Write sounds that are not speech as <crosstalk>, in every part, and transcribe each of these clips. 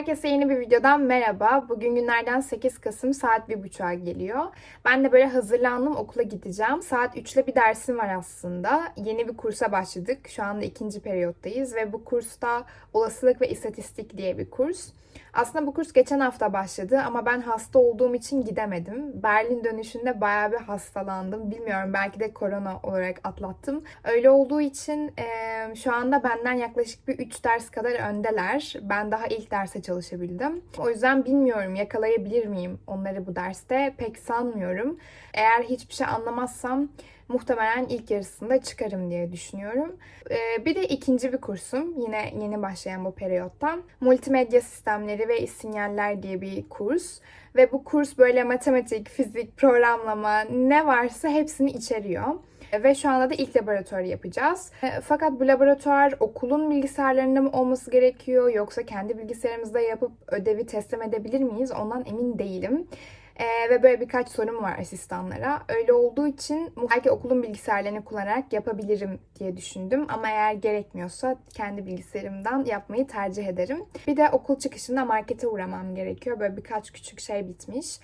Herkese yeni bir videodan merhaba. Bugün günlerden 8 Kasım saat 1.30'a geliyor. Ben de böyle hazırlandım okula gideceğim. Saat 3'le bir dersim var aslında. Yeni bir kursa başladık. Şu anda ikinci periyottayız ve bu kursta olasılık ve istatistik diye bir kurs. Aslında bu kurs geçen hafta başladı ama ben hasta olduğum için gidemedim. Berlin dönüşünde bayağı bir hastalandım. Bilmiyorum belki de korona olarak atlattım. Öyle olduğu için e, şu anda benden yaklaşık bir 3 ders kadar öndeler. Ben daha ilk derse çalışabildim. O yüzden bilmiyorum yakalayabilir miyim onları bu derste. Pek sanmıyorum. Eğer hiçbir şey anlamazsam muhtemelen ilk yarısında çıkarım diye düşünüyorum. Ee, bir de ikinci bir kursum yine yeni başlayan bu periyottan. Multimedya sistemleri ve sinyaller diye bir kurs. Ve bu kurs böyle matematik, fizik, programlama ne varsa hepsini içeriyor. Ve şu anda da ilk laboratuvarı yapacağız. E, Fakat bu laboratuvar okulun bilgisayarlarında mı olması gerekiyor yoksa kendi bilgisayarımızda yapıp ödevi teslim edebilir miyiz? Ondan emin değilim. Ee, ve böyle birkaç sorum var asistanlara. Öyle olduğu için belki okulun bilgisayarlarını kullanarak yapabilirim diye düşündüm. Ama eğer gerekmiyorsa kendi bilgisayarımdan yapmayı tercih ederim. Bir de okul çıkışında markete uğramam gerekiyor. Böyle birkaç küçük şey bitmiş.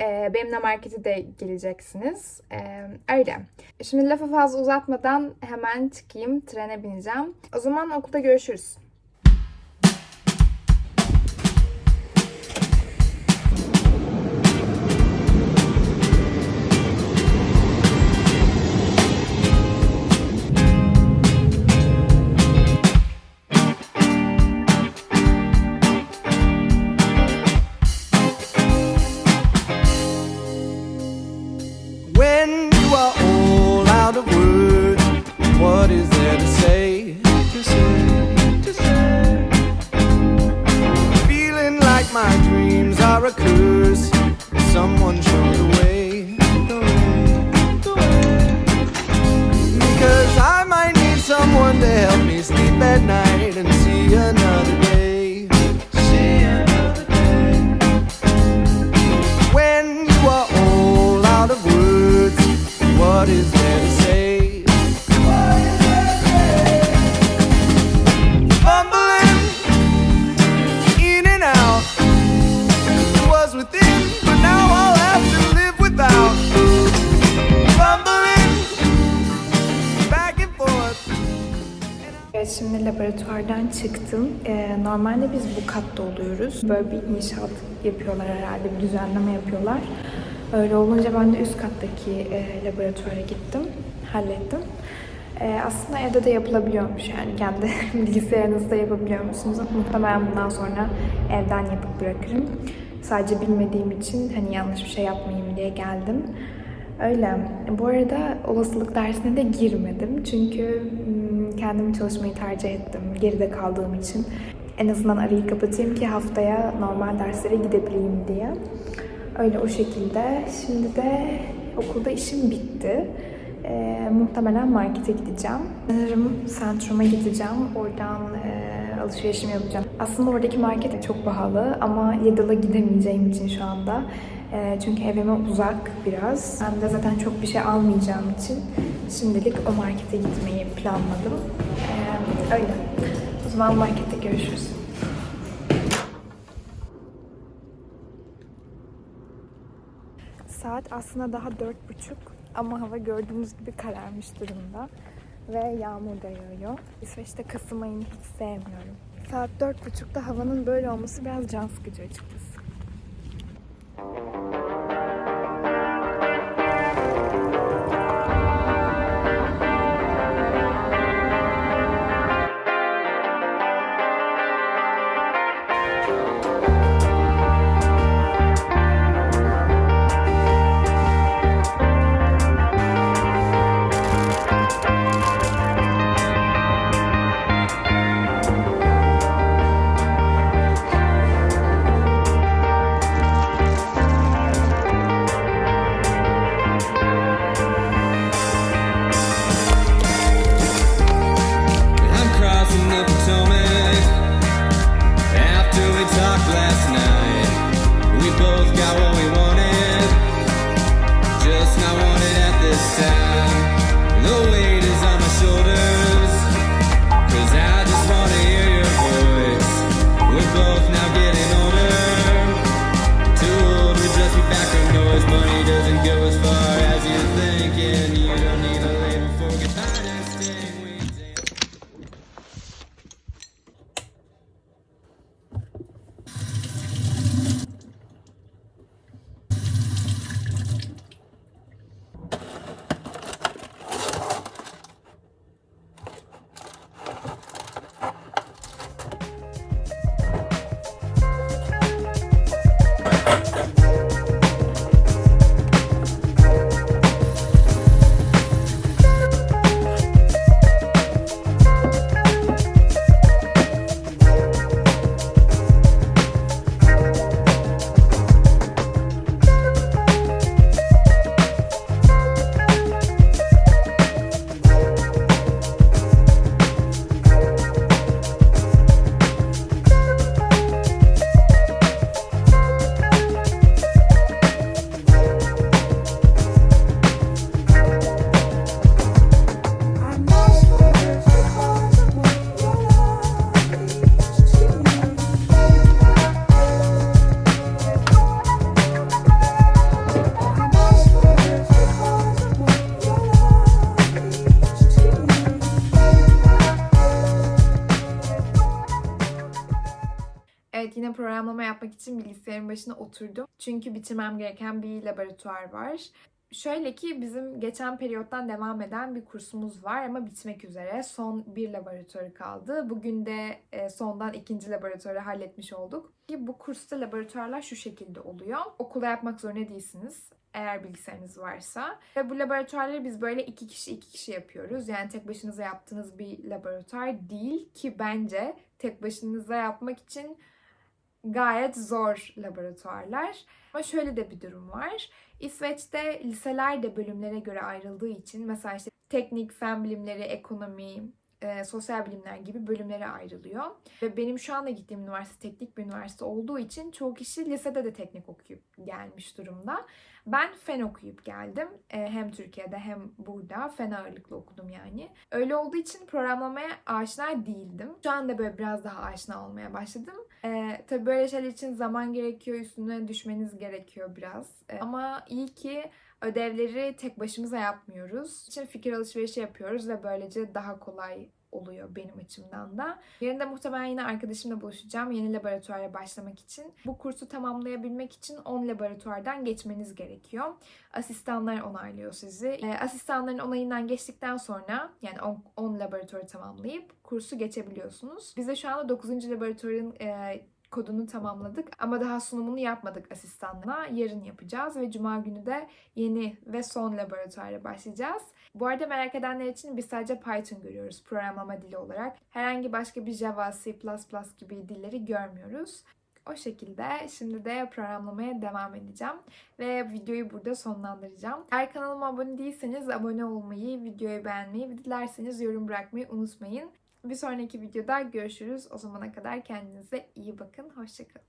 Ee, benimle markete de geleceksiniz. Ee, öyle. Şimdi lafı fazla uzatmadan hemen çıkayım. Trene bineceğim. O zaman okulda görüşürüz. Çıktım. Ee, normalde biz bu katta oluyoruz. Böyle bir inşaat yapıyorlar herhalde, bir düzenleme yapıyorlar. Öyle olunca ben de üst kattaki e, laboratuvara gittim, hallettim. Ee, aslında evde de yapılabiliyormuş yani kendi <laughs> bilgisayarınızda yapabiliyormuşsunuz. Muhtemelen bundan sonra evden yapıp bırakırım. Sadece bilmediğim için hani yanlış bir şey yapmayayım diye geldim. Öyle. Bu arada olasılık dersine de girmedim. Çünkü kendim çalışmayı tercih ettim. Geride kaldığım için. En azından arayı kapatayım ki haftaya normal derslere gidebileyim diye. Öyle o şekilde. Şimdi de okulda işim bitti. Ee, muhtemelen markete gideceğim. Sanırım Centrum'a gideceğim. Oradan e, alışverişimi yapacağım. Aslında oradaki market çok pahalı ama Lidl'a gidemeyeceğim için şu anda. E, çünkü evime uzak biraz. Ben de zaten çok bir şey almayacağım için şimdilik o markete gitmeyi planladım. E, öyle. O zaman markette görüşürüz. Saat aslında daha dört buçuk ama hava gördüğünüz gibi kararmış durumda ve yağmur da yağıyor. İsveç'te Kasım ayını hiç sevmiyorum. Saat dört buçukta havanın böyle olması biraz can sıkıcı açıkçası. Yine programlama yapmak için bilgisayarın başına oturdum. Çünkü bitirmem gereken bir laboratuvar var. Şöyle ki bizim geçen periyottan devam eden bir kursumuz var ama bitmek üzere. Son bir laboratuvarı kaldı. Bugün de e, sondan ikinci laboratuvarı halletmiş olduk. Ki Bu kursta laboratuvarlar şu şekilde oluyor. Okulda yapmak zorunda değilsiniz eğer bilgisayarınız varsa. Ve bu laboratuvarları biz böyle iki kişi iki kişi yapıyoruz. Yani tek başınıza yaptığınız bir laboratuvar değil ki bence tek başınıza yapmak için gayet zor laboratuvarlar. Ama şöyle de bir durum var. İsveç'te liseler de bölümlere göre ayrıldığı için mesela işte teknik, fen bilimleri, ekonomi, e, sosyal bilimler gibi bölümlere ayrılıyor. Ve benim şu anda gittiğim üniversite teknik bir üniversite olduğu için çoğu kişi lisede de teknik okuyup gelmiş durumda. Ben fen okuyup geldim. E, hem Türkiye'de hem burada fen ağırlıklı okudum yani. Öyle olduğu için programlamaya aşina değildim. Şu anda böyle biraz daha aşina olmaya başladım. E, tabii böyle şeyler için zaman gerekiyor, üstüne düşmeniz gerekiyor biraz. E, ama iyi ki ödevleri tek başımıza yapmıyoruz. İçin fikir alışverişi yapıyoruz ve böylece daha kolay oluyor benim açımdan da. Yarın da muhtemelen yine arkadaşımla buluşacağım yeni laboratuvara başlamak için. Bu kursu tamamlayabilmek için 10 laboratuvardan geçmeniz gerekiyor. Asistanlar onaylıyor sizi. E, asistanların onayından geçtikten sonra yani 10, 10 laboratuvarı tamamlayıp kursu geçebiliyorsunuz. Biz de şu anda 9. laboratuvarın e, kodunu tamamladık ama daha sunumunu yapmadık asistanla. Yarın yapacağız ve cuma günü de yeni ve son laboratuvara başlayacağız. Bu arada merak edenler için biz sadece Python görüyoruz programlama dili olarak. Herhangi başka bir Java, C++ gibi dilleri görmüyoruz. O şekilde şimdi de programlamaya devam edeceğim ve videoyu burada sonlandıracağım. Eğer kanalıma abone değilseniz abone olmayı, videoyu beğenmeyi ve dilerseniz yorum bırakmayı unutmayın. Bir sonraki videoda görüşürüz. O zamana kadar kendinize iyi bakın. Hoşçakalın.